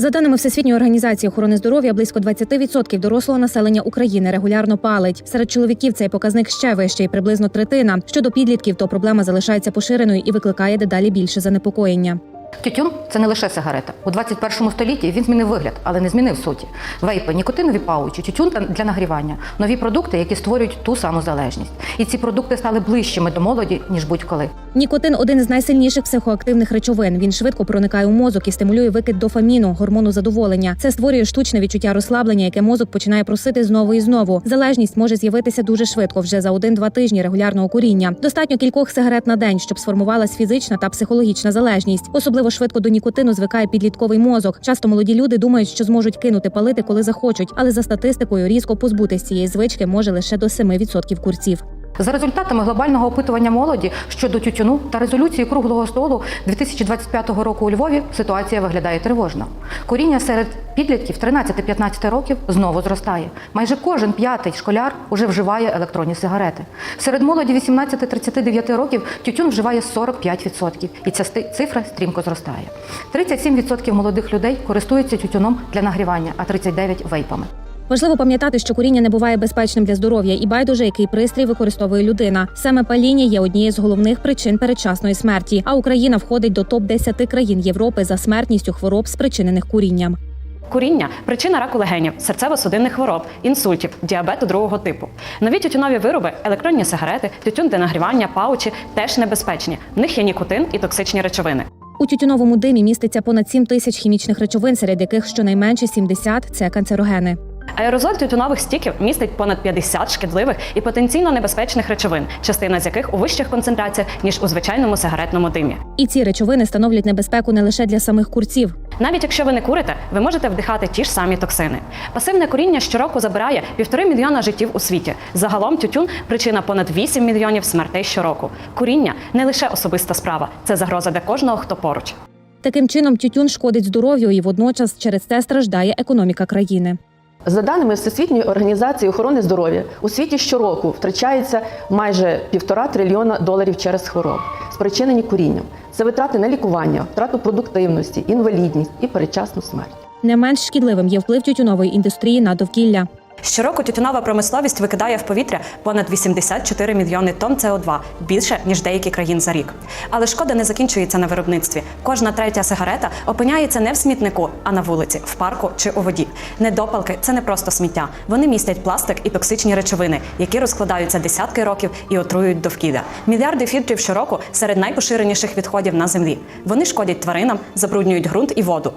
За даними Всесвітньої організації охорони здоров'я, близько 20% дорослого населення України регулярно палить. Серед чоловіків цей показник ще вищий, приблизно третина. Щодо підлітків, то проблема залишається поширеною і викликає дедалі більше занепокоєння. Тютюн це не лише сигарета. У 21 столітті він змінив вигляд, але не змінив суті. Вейпи, нікотинові паучі, тютюн для нагрівання, нові продукти, які створюють ту саму залежність. І ці продукти стали ближчими до молоді ніж будь-коли. Нікотин один з найсильніших психоактивних речовин. Він швидко проникає у мозок і стимулює викид дофаміну, гормону задоволення. Це створює штучне відчуття розслаблення, яке мозок починає просити знову і знову. Залежність може з'явитися дуже швидко, вже за один-два тижні регулярного куріння. Достатньо кількох сигарет на день, щоб сформувалась фізична та психологічна залежність. Особливо швидко до нікотину звикає підлітковий мозок. Часто молоді люди думають, що зможуть кинути палити, коли захочуть, але за статистикою різко позбутись цієї звички може лише до 7% курців. За результатами глобального опитування молоді щодо тютюну та резолюції круглого столу 2025 року у Львові ситуація виглядає тривожно. Куріння серед підлітків 13-15 років знову зростає. Майже кожен п'ятий школяр уже вживає електронні сигарети. Серед молоді 18-39 років тютюн вживає 45%, і ця цифра стрімко зростає. 37% молодих людей користуються тютюном для нагрівання, а 39% вейпами. Важливо пам'ятати, що куріння не буває безпечним для здоров'я і байдуже, який пристрій використовує людина. Саме паління є однією з головних причин передчасної смерті. А Україна входить до топ 10 країн Європи за смертністю хвороб, спричинених курінням. Куріння причина раку легенів, серцево-судинних хвороб, інсультів, діабету другого типу. Нові тютюнові вироби, електронні сигарети, тютюн для нагрівання, паучі теж небезпечні. В них є нікотин і токсичні речовини. У тютюновому димі міститься понад 7 тисяч хімічних речовин, серед яких щонайменше 70 – це канцерогени. Аерозоль тютюнових стіків містить понад 50 шкідливих і потенційно небезпечних речовин, частина з яких у вищих концентраціях ніж у звичайному сигаретному димі. І ці речовини становлять небезпеку не лише для самих курців. Навіть якщо ви не курите, ви можете вдихати ті ж самі токсини. Пасивне куріння щороку забирає півтори мільйона життів у світі. Загалом тютюн причина понад 8 мільйонів смертей щороку. Куріння не лише особиста справа, це загроза для кожного, хто поруч. Таким чином, тютюн шкодить здоров'ю і водночас через це страждає економіка країни. За даними Всесвітньої організації охорони здоров'я, у світі щороку втрачається майже півтора трильйона доларів через хвороб, спричинені курінням. Це витрати на лікування, втрату продуктивності, інвалідність і передчасну смерть. Не менш шкідливим є вплив тютюнової індустрії на довкілля. Щороку тютюнова промисловість викидає в повітря понад 84 мільйони тонн СО2, більше ніж деякі країн за рік. Але шкода не закінчується на виробництві. Кожна третя сигарета опиняється не в смітнику, а на вулиці, в парку чи у воді. Недопалки це не просто сміття. Вони містять пластик і токсичні речовини, які розкладаються десятки років і отруюють довкілля. Мільярди фільтрів щороку серед найпоширеніших відходів на землі. Вони шкодять тваринам, забруднюють ґрунт і воду.